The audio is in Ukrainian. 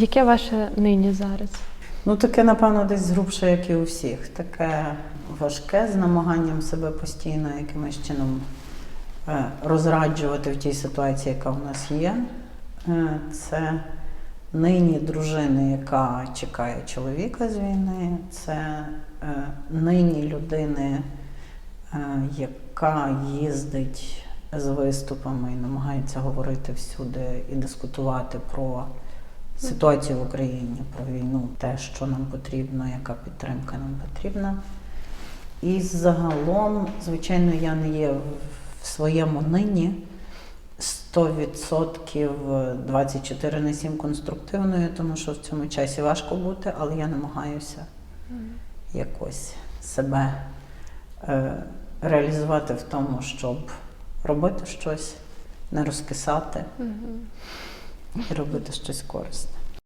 Яке ваше нині зараз? Ну, таке, напевно, десь грубше, як і у всіх. Таке важке з намаганням себе постійно якимось чином е, розраджувати в тій ситуації, яка в нас є. Е, Це нині дружини, яка чекає чоловіка з війни, це е, нині людини, яка їздить з виступами і намагається говорити всюди і дискутувати про ситуацію в Україні, про війну, те, що нам потрібно, яка підтримка нам потрібна. І загалом, звичайно, я не є в своєму нині 100% 24 на 7 конструктивною, тому що в цьому часі важко бути, але я намагаюся якось себе е, реалізувати в тому, щоб робити щось, не розкисати робити щось корисне.